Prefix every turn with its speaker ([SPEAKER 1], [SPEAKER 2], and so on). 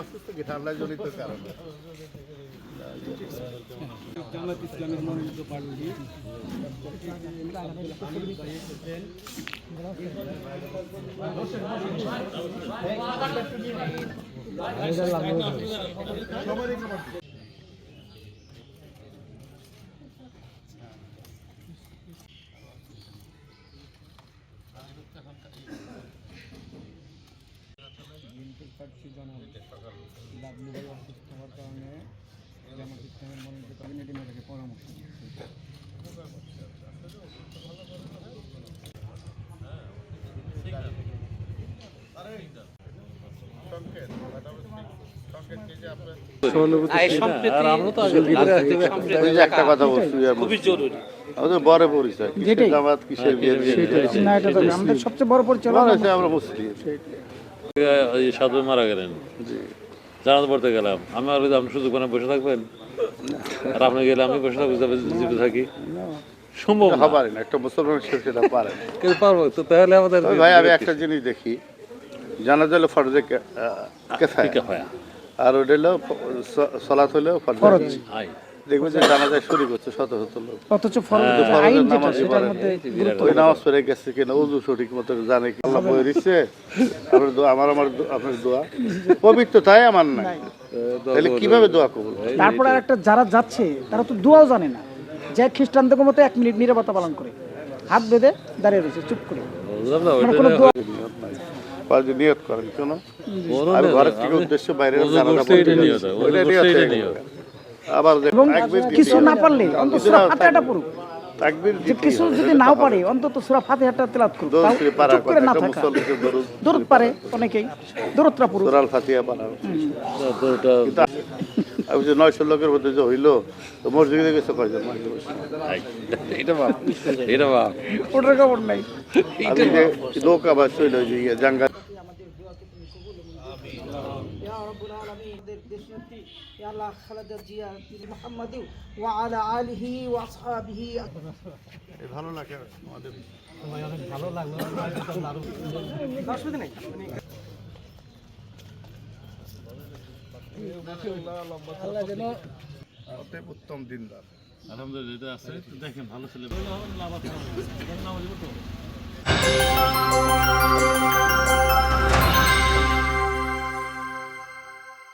[SPEAKER 1] অসুস্থ কি ঠান্ডা জনিত কারণে।
[SPEAKER 2] জামাত ইসলামের মনোনীত প্রার্থী জনাব লাভলু ভাই অসুস্থ হওয়ার কারণে জামাত ইসলামের মনোনীত ক্যাবিনেটে মেয়েটাকে পরামর্শ দিচ্ছে
[SPEAKER 1] একটা কথা বলছি খুবই জরুরি। আমাদের বড় পরিচয় কিসের জামাত কিসের
[SPEAKER 2] সবচেয়ে বড় পরিচয়।
[SPEAKER 1] আমরা মুসলিম।
[SPEAKER 3] সাধু মারা গেলেন। জানাতে পড়তে গেলাম। আমি আর আপনি সুযোগ মানে বসে থাকবেন? আর আপনি গেলে আমি বসে থাকব যাবে জিতে থাকি? সম্ভব
[SPEAKER 1] পারে না। একটা মুসলমান সেটা পারে না।
[SPEAKER 3] কিন্তু পারব তো তাহলে আমাদের
[SPEAKER 1] ভাই আমি একটা জিনিস দেখি। জানা দিলে ফরজে কে- আহ, কেফায়া। আর ওটা হলো সলাত হলেও ফরজে
[SPEAKER 3] আই
[SPEAKER 1] যে জানাজায় শুরু করছে শত শত লোক।
[SPEAKER 2] অথচ ফরজ
[SPEAKER 1] কিন্তু
[SPEAKER 2] আইন
[SPEAKER 1] ফরজের
[SPEAKER 2] যেটা
[SPEAKER 1] পড়ে ওই নামাজ পড়ে গেছে কিনা উজু সঠিক মতো জানে কি? আল্লাহ বই দিচ্ছে আমার দোয়া আমার আমার আপনার দোয়া। পবিত্র তাই আমার নাই। তাহলে কীভাবে দোয়া করব?
[SPEAKER 2] তারপরে আর একটা যারা যাচ্ছে তারা তো দোয়াও জানে না। যে খ্রিস্টানদের মতো এক মিনিট নিরাপত্তা পালন করে। হাত বেঁধে দাঁড়িয়ে রয়েছে চুপ করে। মানে কোনো দোয়া
[SPEAKER 1] নিয়ত নিয়ত করেন আর ঘরের থেকে উদ্দেশ্য বাইরে
[SPEAKER 3] নিয়ত।
[SPEAKER 1] আবার
[SPEAKER 2] কিছু না পারলে অন্তত
[SPEAKER 1] দিতে
[SPEAKER 2] ফাতিহাটা পড়ুক।
[SPEAKER 1] তাকবীর
[SPEAKER 2] যে কিছু যদি নাও। পারে অন্তত সুরা ফাতিহাটা তেলাওয়াত করুক। চুপ করে না থাকা।
[SPEAKER 1] দরুদ
[SPEAKER 2] দূরত পারে অনেকেই। দূরত্রা পুরুষ
[SPEAKER 1] সূরা ফাতিহা পারা আমি যে নয়শো লোকের মধ্যে যে হইল তো মসজিদে গেছে কয়জন?
[SPEAKER 2] ওটার খবর নাই।
[SPEAKER 1] আমি যে নৌকা বা চলে যে ইয়ে জাঙ্গা
[SPEAKER 4] আলিহি ওয়া আসহাবিহি
[SPEAKER 1] ভালো লাগে আমাদের।
[SPEAKER 4] অসুবিধা নেই
[SPEAKER 1] অতএব উত্তম দিনদার।
[SPEAKER 3] আলহামদুলিল্লাহ এটা আছে। দেখেন ভালো ছেলে।